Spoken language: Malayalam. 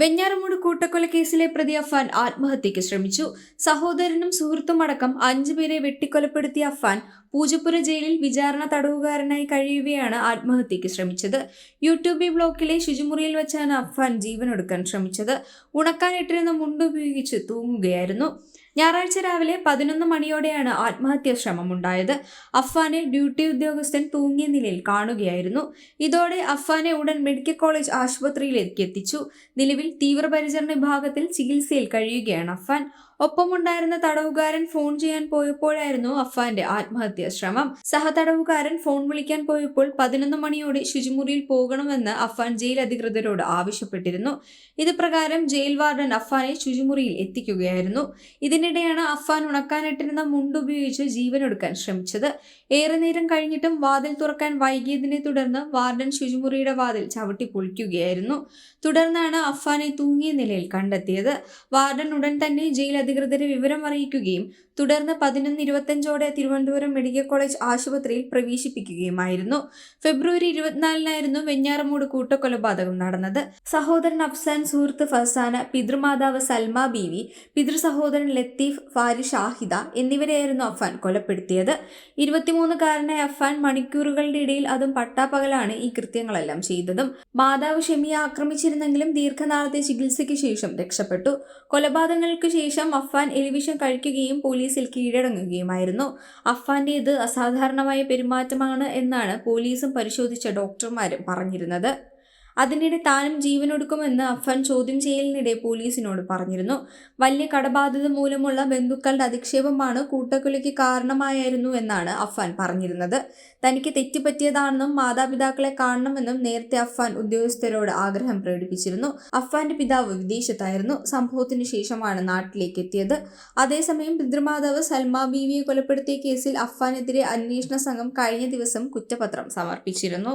വെഞ്ഞാറമൂട് കൂട്ടക്കൊലക്കേസിലെ പ്രതി അഫാൻ ആത്മഹത്യയ്ക്ക് ശ്രമിച്ചു. സഹോദരനും സുഹൃത്തും അടക്കം അഞ്ചുപേരെ വെട്ടിക്കൊലപ്പെടുത്തിയ അഫാൻ പൂജപ്പുര ജയിലിൽ വിചാരണ തടവുകാരനായി കഴിയുകയാണ് ആത്മഹത്യയ്ക്ക് ശ്രമിച്ചത്. യൂട്യൂബി ബ്ലോക്കിലെ ശുചിമുറിയിൽ വെച്ചാണ് അഫാൻ ജീവനൊടുക്കാൻ ശ്രമിച്ചത്. ഉണക്കാനിട്ടിരുന്ന മുണ്ടുപയോഗിച്ച് തൂങ്ങുകയായിരുന്നു. ഞായറാഴ്ച രാവിലെ പതിനൊന്ന് മണിയോടെയാണ് ആത്മഹത്യാ ശ്രമമുണ്ടായത്. അഫ്വാനെ ഡ്യൂട്ടി ഉദ്യോഗസ്ഥൻ തൂങ്ങിയ നിലയിൽ കാണുകയായിരുന്നു. ഇതോടെ അഫ്വാനെ ഉടൻ മെഡിക്കൽ കോളേജ് ആശുപത്രിയിലേക്ക് എത്തിച്ചു. നിലവിൽ തീവ്രപരിചരണ വിഭാഗത്തിൽ ചികിത്സയിൽ കഴിയുകയാണ് അഫാൻ ഒപ്പമുണ്ടായിരുന്ന തടവുകാരൻ ഫോൺ ചെയ്യാൻ പോയപ്പോഴായിരുന്നു അഫാന്റെ ആത്മഹത്യാ ശ്രമം. സഹതടവുകാരൻ ഫോൺ വിളിക്കാൻ പോയപ്പോൾ പതിനൊന്ന് മണിയോടെ ശുചിമുറിയിൽ പോകണമെന്ന് അഫാൻ ജയിൽ അധികൃതരോട് ആവശ്യപ്പെട്ടിരുന്നു. ഇത് പ്രകാരം ജയിൽ വാർഡൻ അഫാനെ ശുചിമുറിയിൽ എത്തിക്കുകയായിരുന്നു. ഇതിനിടെയാണ് അഫാൻ ഉണക്കാനിട്ടിരുന്ന മുണ്ടുപയോഗിച്ച് ജീവനൊടുക്കാൻ ശ്രമിച്ചത്. ഏറെ നേരം കഴിഞ്ഞിട്ടും വാതിൽ തുറക്കാൻ വൈകിയതിനെ തുടർന്ന് വാർഡൻ ശുചിമുറിയുടെ വാതിൽ ചവിട്ടി പൊളിക്കുകയായിരുന്നു. തുടർന്നാണ് അഫാനെ തൂങ്ങിയ നിലയിൽ കണ്ടെത്തിയത്. വാർഡൻ ഉടൻ തന്നെ ജയിൽ അധികൃതരെ വിവരം അറിയിക്കുകയും തുടർന്ന് പതിനൊന്ന് ഇരുപത്തഞ്ചോടെ തിരുവനന്തപുരം മെഡിക്കൽ കോളേജ് ആശുപത്രിയിൽ പ്രവേശിപ്പിക്കുകയുമായിരുന്നു. ഫെബ്രുവരി ഇരുപത്തിനാലിനായിരുന്നു വെഞ്ഞാറമൂട് കൂട്ടക്കൊലപാതകം നടന്നത്. സഹോദരൻ അഫ്സാൻ സുഹൃത്ത് ഫസാന പിതൃമാതാവ് സൽമ ബീവി പിതൃ സഹോദരൻ ലത്തീഫ് ഫാരി ഷാഹിദ എന്നിവരെയായിരുന്നു അഫാൻ കൊലപ്പെടുത്തിയത്. ഇരുപത്തിമൂന്നുകാരനായ അഫാൻ മണിക്കൂറുകളുടെ ഇടയിൽ അതും പട്ടാപ്പകലാണ് ഈ കൃത്യങ്ങളെല്ലാം ചെയ്തതും. മാതാവ് ഷെമിയെ ആക്രമിച്ചിരുന്നെങ്കിലും ദീർഘനാളത്തെ ചികിത്സയ്ക്ക് ശേഷം രക്ഷപ്പെട്ടു. കൊലപാതകങ്ങൾക്ക് ശേഷം അഫാൻ എലിവിഷൻ കഴിക്കുകയും പോലീസിൽ കീഴടങ്ങുകയുമായിരുന്നു. അഫ്വാന്റെ ഇത് അസാധാരണമായ പെരുമാറ്റമാണ് എന്നാണ് പോലീസും പരിശോധിച്ച ഡോക്ടർമാരും പറഞ്ഞിരുന്നത്. അതിനിടെ താനും ജീവനൊടുക്കുമെന്ന് അഫൻ ചോദ്യം ചെയ്യലിനിടെ പോലീസിനോട് പറഞ്ഞിരുന്നു. വലിയ കടബാധ്യത മൂലമുള്ള ബന്ധുക്കളുടെ അധിക്ഷേപമാണ് കൂട്ടക്കൊലയ്ക്ക് കാരണമായിരുന്നു എന്നാണ് അഫാൻ പറഞ്ഞിരുന്നത്. തനിക്ക് തെറ്റുപറ്റിയതാണെന്നും മാതാപിതാക്കളെ കാണണമെന്നും നേരത്തെ അഫാൻ ഉദ്യോഗസ്ഥരോട് ആഗ്രഹം പ്രകടിപ്പിച്ചിരുന്നു. അഫാന്റെ പിതാവ് വിദേശത്തായിരുന്നു. സംഭവത്തിന് ശേഷമാണ് നാട്ടിലേക്ക് എത്തിയത് അതേസമയം പിതൃമാതാവ് സൽമ ബീവിയെ കൊലപ്പെടുത്തിയ കേസിൽ അഫാനെതിരെ അന്വേഷണ സംഘം കഴിഞ്ഞ ദിവസം കുറ്റപത്രം സമർപ്പിച്ചിരുന്നു.